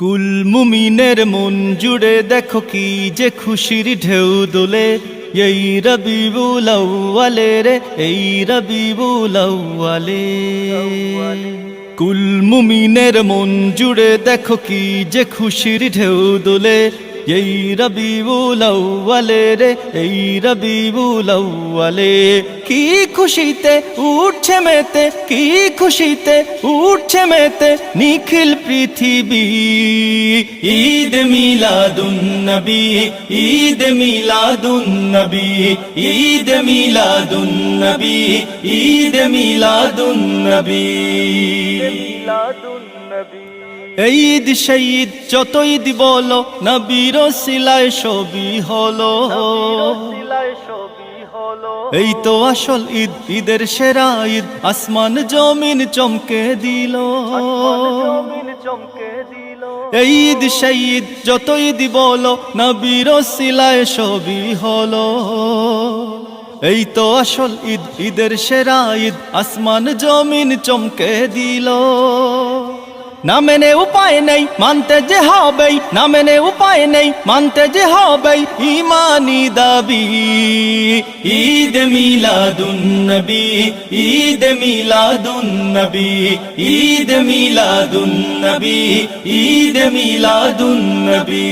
কুল মুমিনের মন জুড়ে দেখো কি যে খুশির ঢেউ দোলে। এই রবি বুলাউলে রে, এই রবি বুলাউলে কুল মুমিনের মন জুড়ে দেখো কি যে খুশির ঢেউ দোলে। এই রবিবুল আউয়ালে রে, এই রবিবুল আউয়ালে। কি খুশিতে উঠছে মেতে, কি খুশিতে উঠছে মেতে নিখিল পৃথিবী। ঈদ মিলাদুন নবী, ঈদ মিলাদুন নবী, ঈদ মিলাদুন নবী। ঈদ মিলাদুন নবী। এই ঈদ, শহীদ যত ঈদ বলো, নবীর সিলায় ছবি হলো। এই তো আসল ঈদ, ঈদের সেরা ঈদ, আসমান জমিন চমকে দিল। এই ঈদ, শহীদ যত ঈদ বলো, নবীর সিলায় ছবি হলো। এই তো আসল ঈদ, ঈদের সেরা ঈদ, আসমান জমিন চমকে দিল। না মেনে উপায় নেই, মানতে যে হবেই। না মেনে উপায় নেই, মানতে যে হবেই। ইমানি দাবি, ঈদ মিলাদুন নবী, ঈদ মিলাদুন নবী, ঈদ মিলাদুন নবী, ঈদ মিলাদুন নবী।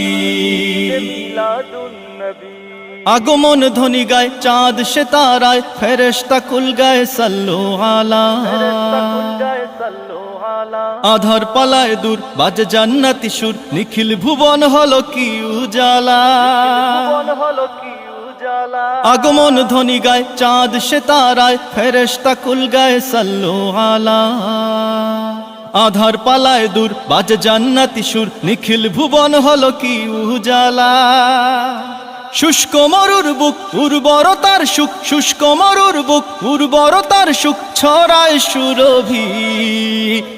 আগমন ধ্বনি গায়, চাঁদ সে তারায় ফেরেশতা কুল গায়, সাল্লু আলা। আধার পালায় দূর বাজে জান্নাতি সুর। নিখিল ভুবন হলো কি উজালা। আগমন ধ্বনি গায় চাঁদ সে তারায় ফেরেশতা কুল গায় সাল্লু আলা আধার পালায় দূর বাজে জান্নাতি সুর। নিখিল ভুবন হলো কি উজালা। শুষ্ক মরুর বুক, উর্বরতার সুখ। শুষ্ক মরুর বুক, উর্বরতার সুখ। ছড়ায় সুরভি।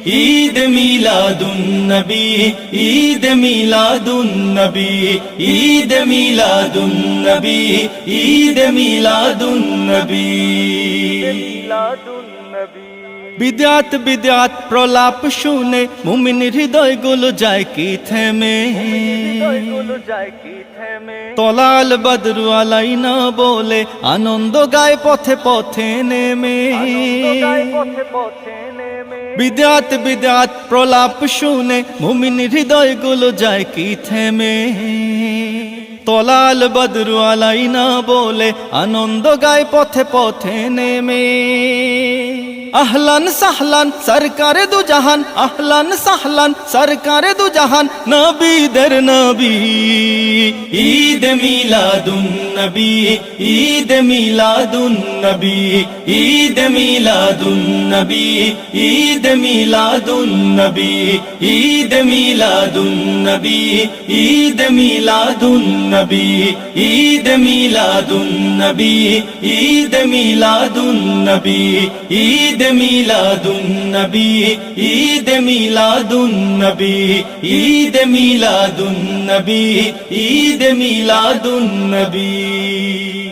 ঈদ মিলাদুন নবী, ঈদ মিলাদুন নবী, ঈদ মিলাদুন নবী, ঈদ মিলাদুন নবী। বিদ্যাত বিদ্যাত প্রলাপ শুনে মুমিন হৃদয়গুলো যায় কি থেমে? তলাল বদরু আলাই না বলে আনন্দ গায় পথে পথে নেমে। বিদ্যাত বিদ্যাত প্রলাপ শুনে মুমিন হৃদয়গুলো যায় কি থেমে? তলাল বদরু আলাই না বলে, আনন্দ গায় পথে পথে নেমে। আহলান সাহলান, সরকারে দু জাহান। আহলান সাহলান, সরকারে দু জাহান। নবীদের নবী, ঈদ মিলাদুন নবী, ঈদ মিলাদুন নবী, ঈদ মিলাদুন নবী, ঈদ মিলাদুন নবী, ঈদ মিলাদুন নবী, ঈদ মিলাদুন নবী, ঈদ মিলাদুন নবী, ঈদ মিলাদুন নবী, ঈদ মিলাদুন নবী, ঈদ মিলাদুন নবী, ঈদ মিলাদুন নবী, ঈদ মিলাদুন নবী।